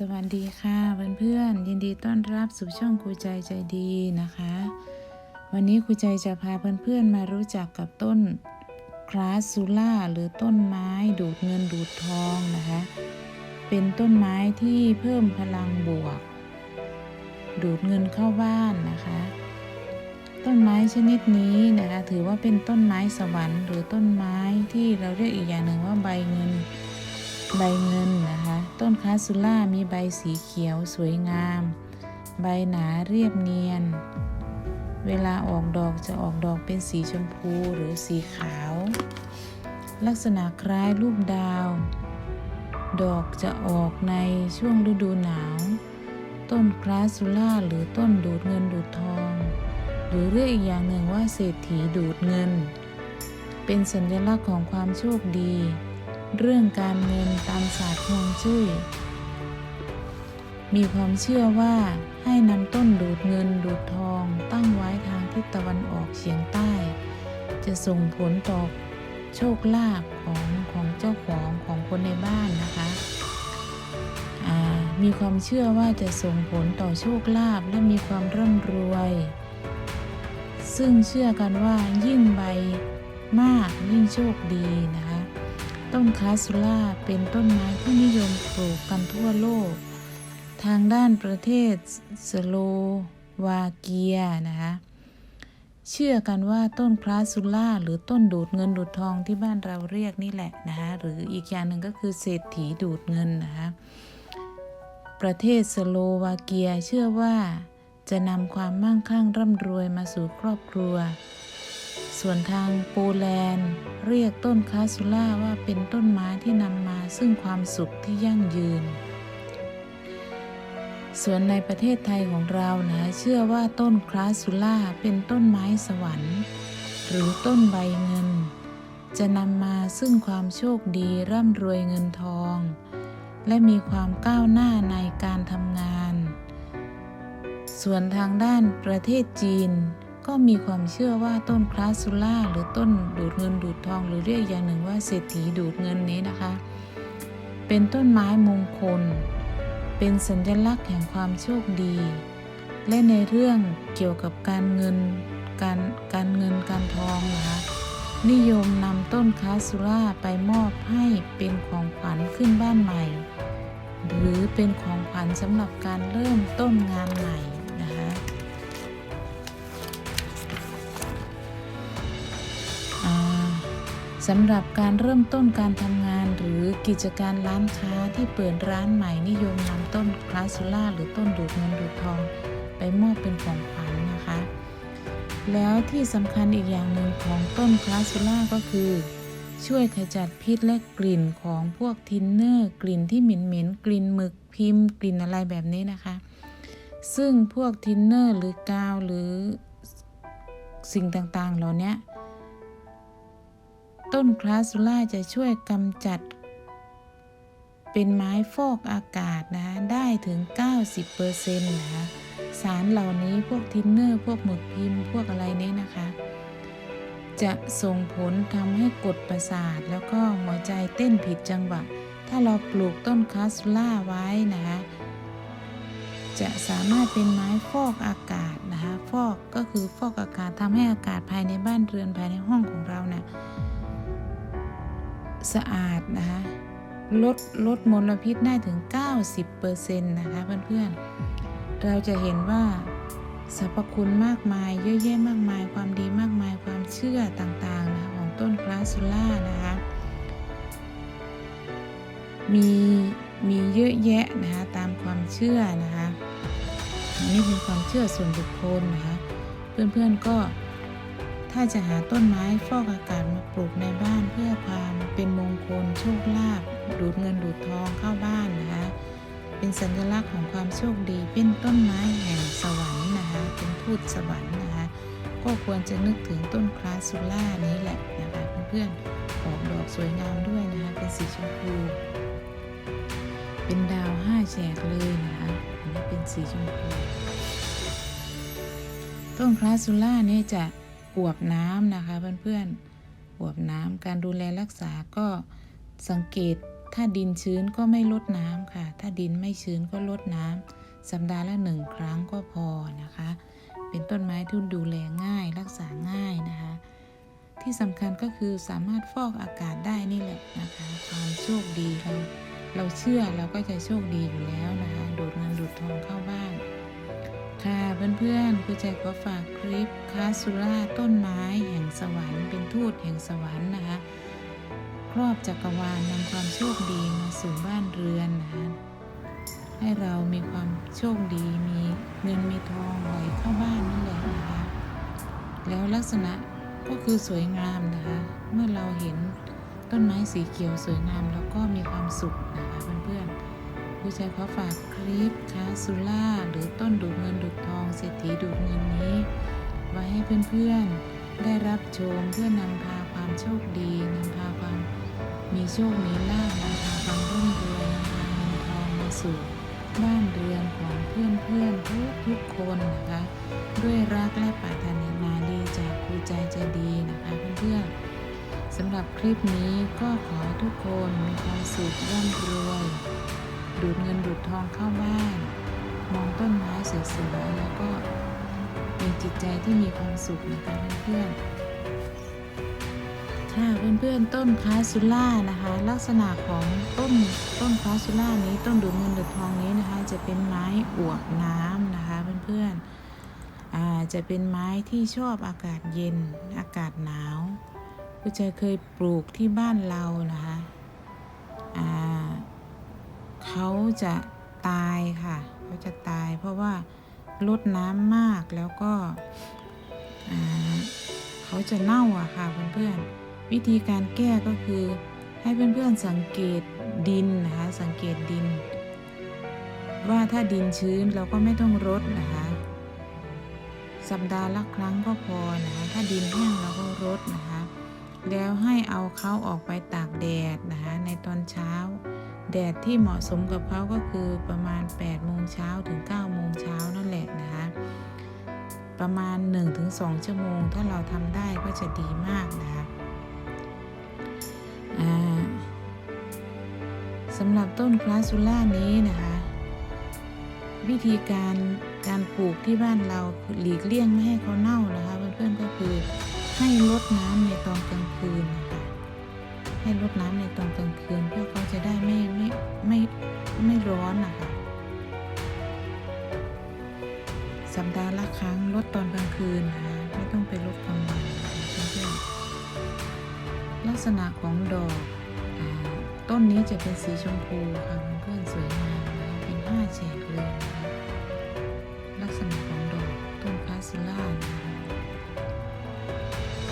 สวัสดีค่ะเพื่อนๆยินดีต้อนรับสู่ช่องครูใจใจดีนะคะ วันนี้ครูใจจะพาเพื่อนๆมารู้จักกับต้นคลาสซูล่าหรือต้นไม้ดูดเงินดูดทองนะคะ เป็นต้นไม้ที่เพิ่มพลังบวก ดูดเงินเข้าบ้านนะคะ ต้นไม้ชนิดนี้นะคะถือว่าเป็นต้นไม้สวรรค์ หรือต้นไม้ที่เราเรียกอีกอย่างหนึ่งว่าใบเงิน ใบเงินนะคะ ต้นคาซูล่ามีใบสีเขียวสวยงาม ใบหนาเรียบเนียน เวลาออกดอกจะออกดอกเป็นสีชมพูหรือสีขาว ลักษณะคล้ายรูปดาว ดอกจะออกในช่วงฤดูหนาว ต้นคลาซูล่าหรือต้นดูดเงินดูดทอง หรือเรียกอีกอย่างหนึ่งว่าเศรษฐีดูดเงิน เป็นสัญลักษณ์ของความโชคดี เรื่องการเงินตามศาสตร์ฮวงจุ้ย มีความเชื่อว่าให้นำต้นดูดเงินดูดทองตั้งไว้ทางทิศตะวันออกเฉียงใต้ จะส่งผลต่อโชคลาภของของเจ้าของของคนในบ้านนะคะมีความเชื่อว่าจะส่งผลต่อโชคลาภและมีความร่ำรวย ซึ่งเชื่อกันว่ายิ่งใบมากยิ่งโชคดีนะคะ ต้นคาสุล่าเป็นต้นไม้ที่นิยมปลูกกันทั่วโลก ทางด้านประเทศสโลวาเกียนะคะเชื่อกันว่าต้นคลาสุล่าหรือต้นดูดเงินดูดทองที่บ้านเราเรียกนี่แหละนะคะหรืออีกอย่างหนึ่งก็คือเศรษฐีดูดเงินนะคะประเทศสโลวาเกียเชื่อว่าจะนำความมั่งคั่งร่ำรวยมาสู่ครอบครัว ส่วนทางโปแลนด์ เรียกต้นคาสุล่าว่าเป็นต้นไม้ที่นำมาซึ่งความสุขที่ยั่งยืน ส่วนในประเทศไทยของเรานะเชื่อว่าต้นคลาสุล่าเป็นต้นไม้สวรรค์ หรือต้นใบเงิน จะนำมาซึ่งความโชคดีร่ำรวยเงินทอง และมีความก้าวหน้าในการทำงาน ส่วนทางด้านประเทศจีน ก็มีความเชื่อว่าต้นคลาสุล่าหรือต้นดูดเงินดูดทอง หรือเรียกอย่างหนึ่งว่าเศรษฐีดูดเงินนี้นะคะ เป็นต้นไม้มงคล เป็นสัญลักษณ์แห่งความโชคดี และในเรื่องเกี่ยวกับการเงินการการเงินการทองนะคะนิยมนำต้นคาสุล่าไปมอบให้เป็นของขวัญขึ้นบ้านใหม่ หรือเป็นของขวัญสำหรับการเริ่มต้นงานใหม่นะคะ สำหรับการเริ่มต้นการทำงานหรือกิจการร้านค้าที่เปิดร้านใหม่นิยมนำต้นคลาสซูล่าหรือต้นดูดเงินดูดทอง ไปมอบเป็นของขวัญนะคะ แล้วที่สำคัญอีกอย่างหนึ่งของต้นคลาสซูล่าก็คือ ช่วยขจัดพิษและกลิ่นของพวกทินเนอร์กลิ่นที่เหม็นเหม็นๆกลิ่นหมึกพิมพ์ กลิ่นอะไรแบบนี้นะคะ ซึ่งพวกทินเนอร์หรือกาวหรือสิ่งต่างๆ เหล่านี้ ต้นคลาสุล่าจะช่วยกำจัด เป็นไม้ฟอกอากาศนะได้ถึง 90%นะคะสารเหล่านี้พวกทินเนอร์ พวกหมึกพิมพ์ พวกอะไรนี้นะคะ จะส่งผลทำให้กดประสาท แล้วก็หัวใจเต้นผิดจังหวะ ถ้าเราปลูกต้นคาสุล่าไว้นะคะจะสามารถเป็นไม้ฟอกอากาศนะคะ ฟอกก็คือฟอกอากาศทำให้อากาศภายในบ้านเรือนภายในห้องของเราเนี่ย สะอาดนะคะลดลดมลพิษได้ถึง 90%นะคะเพื่อนๆ เราจะเห็นว่าสรรพคุณมากมายเยอะแยะมากมาย ความดีมากมายความเชื่อต่างๆนะคะของต้นคลาสุล่านะคะมีมีเยอะแยะนะคะตามความเชื่อนะคะอันนี้เป็นความเชื่อส่วนบุคคลนะคะเพื่อนๆก็ ถ้าจะหาต้นไม้ฟอกอากาศมาปลูกในบ้านเพื่อความเป็นมงคลโชคลาภดูดเงินดูดทองเข้าบ้านนะคะ เป็นสัญลักษณ์ของความโชคดีเป็นต้นไม้แห่งสวรรค์นะคะ เป็นทูตสวรรค์นะคะ ก็ควรจะนึกถึงต้นคลาสซูล่านี้แหละนะคะเพื่อนๆออกดอกสวยงามด้วยนะคะ เป็นสีชมพู เป็นดาวห้าแฉกเลยนะคะอันนี้เป็นสีชมพูต้นคลาสซูล่าเนี่ยจะ อวบน้ำนะคะเพื่อนๆอวบน้ำการดูแลรักษาก็สังเกตถ้าดินชื้นก็ไม่ลดน้ำค่ะ ถ้าดินไม่ชื้นก็ลดน้ำสัปดาห์ละหนึ่งครั้งก็พอนะคะ เป็นต้นไม้ที่ดูแลง่ายรักษาง่ายนะคะ ที่สำคัญก็คือสามารถฟอกอากาศได้นี่แหละนะคะความโชคดีเราเราเชื่อเราก็จะโชคดีอยู่แล้วนะคะดูดเงินดูดทองเข้าบ้าน ค่ะเพื่อนๆคุณใจขอฝากคลิปคาสุราต้นไม้แห่งสวรรค์เป็นทูตแห่งสวรรค์นะคะครอบจักรวาลนำความโชคดีมาสู่บ้านเรือนนะคะให้เรามีความโชคดีมีเงินมีทองไหลเข้าบ้านนั่นแหละนะคะแล้วลักษณะก็คือสวยงามนะคะ เมื่อเราเห็นต้นไม้สีเขียวสวยงาม แล้วก็มีความสุขนะคะเพื่อนๆ ผู้ใจขอฝากคลิปคาสุล่าหรือต้นดูดเงินดูดทองเศรษฐีดูดเงินนี้ ไว้ให้เพื่อนๆได้รับชมเพื่อนำพาความโชคดีนำพาความมีโชคมีลาภนำพาความรุ่งเรืองนำพาเงินทองมาสู่บ้านเรือนของเพื่อนๆทุกทุกๆคนนะคะ ด้วยรักและปรารถนาดีจากครูใจใจดีนะคะเพื่อนๆสำหรับคลิปนี้ก็ขอทุกคนมีความสุขร่ำรวย ดูดเงินดูดทองเข้าบ้าน มองต้นไม้สวยๆแล้วก็มีจิตใจที่มีความสุขนะคะเพื่อนๆค่ะเพื่อนๆต้นคาสุล่านะคะ ลักษณะของต้นต้นคาสุล่านี้ต้นดูดเงินดูดทองนี้นะคะ จะเป็นไม้อวบน้ำนะคะเพื่อนๆอ่าจะเป็นไม้ที่ชอบอากาศเย็นอากาศหนาวก็จะเคยปลูกที่บ้านเรานะคะอ่า เขาจะตายค่ะเขาจะตายเพราะว่าลดน้ำมากแล้วก็เขาจะเน่าอะค่ะเพื่อนๆวิธีการแก้ก็คือให้เพื่อนๆสังเกตดินนะคะสังเกตดิน ว่าถ้าดินชื้นเราก็ไม่ต้องรดนะคะ สัปดาห์ละครั้งก็พอนะคะถ้าดินแห้งเราก็รดนะคะ แล้วให้เอาเขาออกไปตากแดดนะคะในตอนเช้า แดดที่เหมาะสมกับเขาก็คือประมาณ8โมงเช้าถึง9โมงเช้านั่นแหละนะคะ ประมาณ 1-2 ชั่วโมง ถ้าเราทำได้ก็จะดีมากนะคะอ่าสำหรับต้นคลาซูล่านี้นะคะ วิธีการการปลูกที่บ้านเราหลีกเลี่ยงไม่ให้เขาเน่านะคะ เพื่อนๆก็คือให้รดน้ำในตอนกลางคืนนะคะ ให้รดน้ำในตอนกลางคืนเพื่อเขาจะได้ไม่ไม่ไม่ไม่ร้อนนะคะสัปดาห์ละครั้งรดตอนกลางคืนนะคะไม่ต้องไปรดกลางวันเพื่อนๆลักษณะของดอกอต้นนี้จะเป็นสีชมพูค่ะเพื่อนๆสวยงามนะเป็นห้าแฉกเลยนะคะลักษณะของดอกต้นคาซูล่า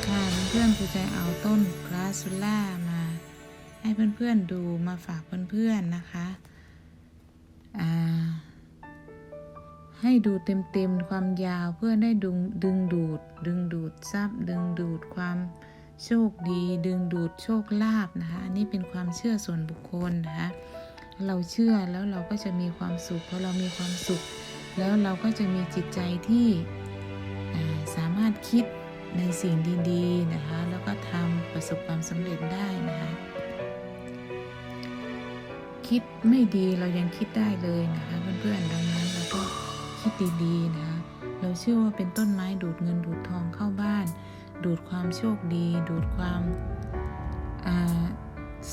ค่ะเพื่อนๆครูใจเอาต้นคาซูล่ามา ให้เพื่อนๆดูมาฝากเพื่อนๆนะคะให้ดูเต็มๆความยาวเพื่อได้ดึงดึงดูด ดึงดูดทรัพย์ ดึงดูดความโชคดี ดึงดูดโชคลาภนะคะอันนี้เป็นความเชื่อส่วนบุคคลนะคะเราเชื่อแล้วเราก็จะมีความสุขเพราะเรามีความสุข แล้วเราก็จะมีจิตใจที่สามารถคิดในสิ่งดีๆนะคะแล้วก็ทำประสบความสำเร็จได้นะคะ คิดไม่ดีเรายังคิดได้เลยนะคะเพื่อนๆดังนั้นเราก็คิดดีๆนะคะเราเชื่อว่าเป็นต้นไม้ดูดเงินดูดทองเข้าบ้าน ดูดความโชคดี ดูดความา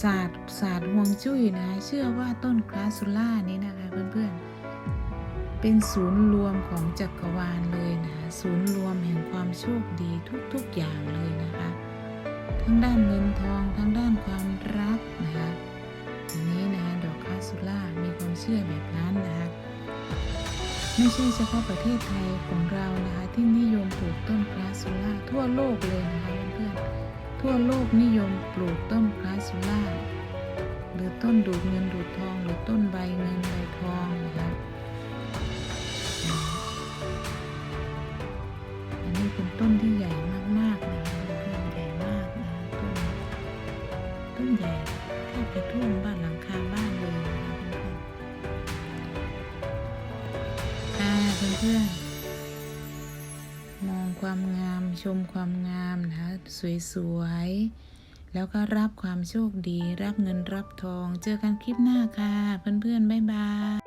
ศาสตร์ศาสตร์ห่วงจุ้ยนะคะเชื่อว่าต้นคลาสุล่านี้นะคะเพื่อนๆ เป็นศูนย์รวมของจักรวาลเลยนะคะศูนย์รวมแห่งความโชคดีทุกๆอย่างเลยนะคะ ทั้งด้านเงินทองทั้งด้านความรักนะคะอันนี้ สุล่ามีความเชื่อแบบนั้นนะคะไม่ใช่เฉพาะประเทศไทยของเรานะคะที่นิยมปลูกต้นคาสุล่าทั่วโลกเลยนะคะเพื่อนๆทั่วโลกนิยมปลูกต้นคาสุล่าหรือต้นดูดเงินดูดทอง หรือต้นใบเงินใบทองนะคะอันนี้เป็นต้นที่ใหญ่ พื่อนๆค่ะเพื่อมองความงามชมความงามนะคะสวยๆ แล้วก็รับความโชคดี รับเงินรับทอง เจอกันคลิปหน้าค่ะ เพื่อนๆ บ๊ายบาย